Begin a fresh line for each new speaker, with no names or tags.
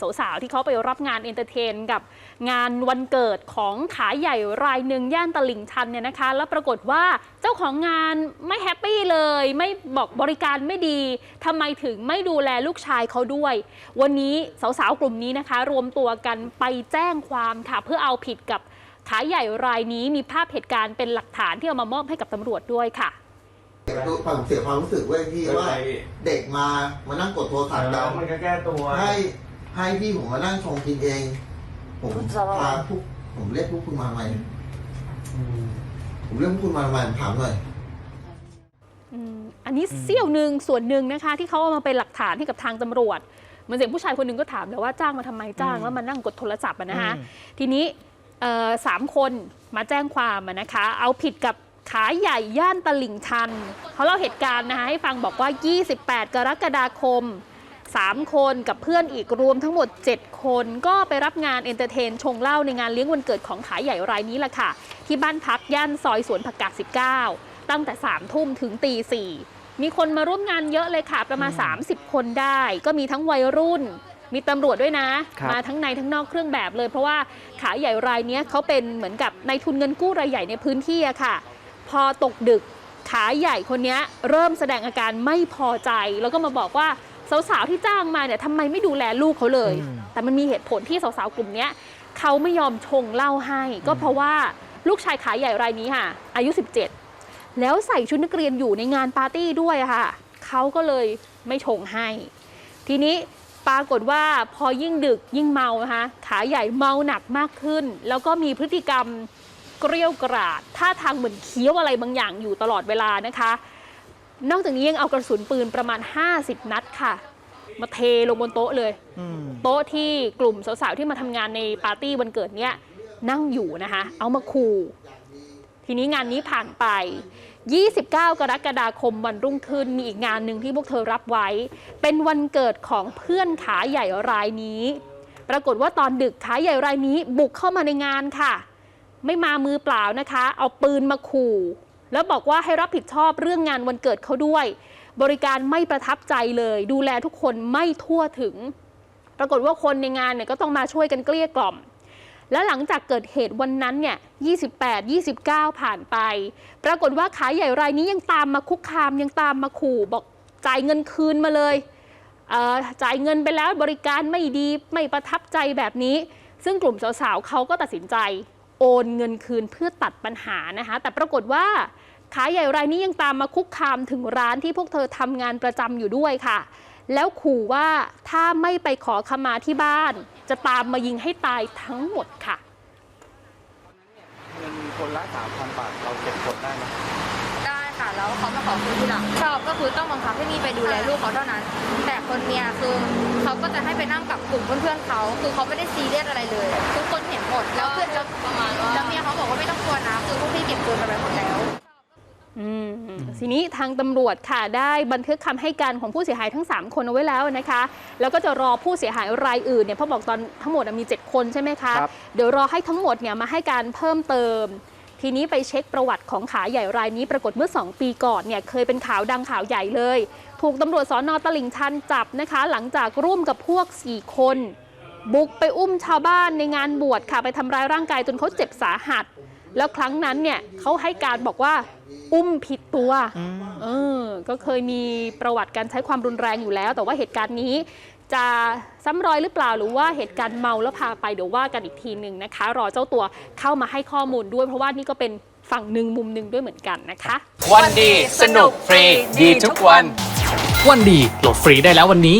สาวๆ ที่เขาไปรับงานเอนเตอร์เทน กับงานวันเกิดของขายใหญ่รายหนึ่งย่านตลิ่งชันเนี่ยนะคะ แล้วปรากฏว่าเจ้าของงานไม่แฮปปี้เลย ไม่บอกบริการไม่ดีทำไมถึงไม่ดูแลลูกชายเขาด้วย วันนี้สาวๆ กลุ่มนี้นะคะ รวมตัวกันไปแจ้งความค่ะ เพื่อเอาผิดกับขายใหญ่รายนี้มีภาพเหตุการณ์เป็นหลักฐานที่เอามามอบให้กับตำรวจด้วยค่ะ
ดูผมเสียความรู้สึกเว้ยพี่ว่าเด็กมามานั่งกดโทรศัพท์
แล้
เรา
วมันก็แก้ตัว
ให้ ให้พี่ผมมานั่งชงกินเอง ผม
จะรอ
พาพวกผมเรียกพวกคุณมาทำไม
อืม
ผมเรียกพวกคุณมาทำไมผมถามหน่อย
อืมอันนี้เสี้ยวหนึ่งส่วนหนึ่งนะคะ ที่เขาเอามาเป็นหลักฐานให้กับทางตำรวจเหมือนเสียงผู้ชายคนหนึ่งก็ถามแล้วว่าจ้างมาทำไมจ้างแล้วมานั่งกดโทรศัพท์อะนะคะทีนี้เอ่อสามคนมาแจ้งความอะนะคะ เอาผิดกับขายใหญ่ย่านตลิ่งชันเขาเล่าเหตุการณ์นะคะให้ฟังบอกว่า 28 กรกฎาคม 3 คนกับเพื่อนอีกรวมทั้งหมด 7 คนก็ไปรับงานเอนเตอร์เทนชงเหล้าในงานเลี้ยงวันเกิดของขายใหญ่รายนี้แหละค่ะ ที่บ้านพักย่านซอยสวนผักกาด 19 ตั้งแต่ 3 ทุ่มถึงตีสี่มีคนมาร่วมงานเยอะเลยค่ะ ประมาณ 30 คนได้ ก็มีทั้งวัยรุ่น มีตำรวจด้วยนะ
ครับ
มาทั้งในทั้งนอกเครื่องแบบเลย เพราะว่าขายใหญ่รายเนี้ยเขาเป็นเหมือนกับในายทุนเงินกู้รายใหญ่ในพื้นที่อะค่ะ พอตกดึกขาใหญ่คนเนี้ยเริ่มแสดงอาการไม่พอใจ แล้วก็มาบอกว่า สาวๆที่จ้างมาเนี่ยทำไมไม่ดูแลลูกเขาเลย
อืม
แต่มันมีเหตุผลที่สาวๆกลุ่มเนี้ยเขาไม่ยอมชงเหล้าให้ ก็เพราะว่าลูกชายขายใหญ่รายนี้ค่ะ อายุ 17 แล้วใส่ชุดนักเรียนอยู่ในงานปาร์ตี้ด้วยอะค่ะเขาก็เลยไม่ชงให้ ทีนี้ปรากฏว่าพอยิ่งดึกยิ่งเมานะคะขาใหญ่เมาหนักมากขึ้น แล้วก็มีพฤติกรรมเกรี้ยวกราดท่าทางเหมือนเคี้ยวอะไรบางอย่างอยู่ตลอดเวลานะคะ นอกจากนี้ยังเอากระสุนปืนประมาณ 50 นัดค่ะ มาเทลงบนโต๊ะเลย
อืม
โต๊ะที่กลุ่มสาวๆที่มาทำงานในปาร์ตี้วันเกิดเนี้ยนั่งอยู่นะคะ เอามาขู่ทีนี้งานนี้ผ่านไป 29 กรกฎาคมวันรุ่งขึ้นมีอีกงานหนึ่งที่พวกเธอรับไว้ เป็นวันเกิดของเพื่อนขาใหญ่รายนี้ ปรากฏว่าตอนดึกขาใหญ่รายนี้บุกเข้ามาในงานค่ะ ไม่มามือเปล่านะคะ เอาปืนมาขู่ แล้วบอกว่าให้รับผิดชอบเรื่องงานวันเกิดเขาด้วย บริการไม่ประทับใจเลย ดูแลทุกคนไม่ทั่วถึง ปรากฏว่าคนในงานเนี่ยก็ต้องมาช่วยกันเกลี้ยกล่อม แล้วหลังจากเกิดเหตุวันนั้นเนี่ย 28 29 ผ่านไป ปรากฏว่าขายใหญ่รายนี้ยังตามมาคุกคามยังตามมาขู่บอกจ่ายเงินคืนมาเลยเจ่ายเงินไปแล้วบริการไม่ดีไม่ประทับใจแบบนี้ ซึ่งกลุ่มสาวๆเขาก็ตัดสินใจ โอนเงินคืนเพื่อตัดปัญหานะคะ แต่ปรากฏว่าขายใหญ่รายนี้ยังตามมาคุกคามถึงร้านที่พวกเธอทำงานประจำอยู่ด้วยค่ะ แล้วขู่ว่าถ้าไม่ไปขอขมาที่บ้าน จะตามมายิงให้ตายทั้งหมดค่ะ
เงินคนละสามพันบาทเราเก็บกดได้ไหม
ค่ะ แล้วเขามาขอคืนทีหลังชอบก็คือต้องบังคับให้มีไปดูแลลูกเขาเท่านั้น แต่คนเมียคือเขาก็จะให้ไปนั่งกับกลุ่มเพื่อนๆเขาคือเขาไม่ได้ซีเรียสอะไรเลย ทุกคนเห็นหมดแล้วเพื่อนแล้วประมาณว่าแล้วเมียเขาบอกว่าไม่ต้องกลัวนะคือพวกพี่เก็บตัวกันไปหมดแล้ว
อืมทีนี้ทางตำรวจค่ะได้บันทึกคำให้การของผู้เสียหายทั้ง 3 คนเอาไว้แล้วนะคะ แล้วก็จะรอผู้เสียหายรายอื่นเนี่ยเพราะบอกตอนทั้งหมดมี 7 คนใช่ไหมคะ
ครับ
เดี๋ยวรอให้ทั้งหมดเนี่ยมาให้การเพิ่มเติม ทีนี้ไปเช็คประวัติของขาใหญ่รายนี้ปรากฏเมื่อ 2 ปีก่อนเนี่ยเคยเป็นข่าวดังข่าวใหญ่เลย ถูกตำรวจสอนอตลิ่งชันจับนะคะ หลังจากร่วมกับพวก 4 คน บุกไปอุ้มชาวบ้านในงานบวชค่ะไปทำร้ายร่างกายจนเขาเจ็บสาหัส แล้วครั้งนั้นเนี่ยเขาให้การบอกว่าอุ้มผิดตัว
อืม
เออก็เคยมีประวัติการใช้ความรุนแรงอยู่แล้ว แต่ว่าเหตุการณ์นี้ จะซ้ำรอยหรือเปล่าหรือว่าเหตุการณ์เมาแล้วพาไปเดี๋ยวว่ากันอีกทีหนึ่งนะคะ รอเจ้าตัวเข้ามาให้ข้อมูลด้วย เพราะว่านี่ก็เป็นฝั่งหนึ่งมุมหนึ่งด้วยเหมือนกันนะคะ
วันดีสนุกฟรีดีทุกวัน
วันดีโหลดฟรีได้แล้ววันนี้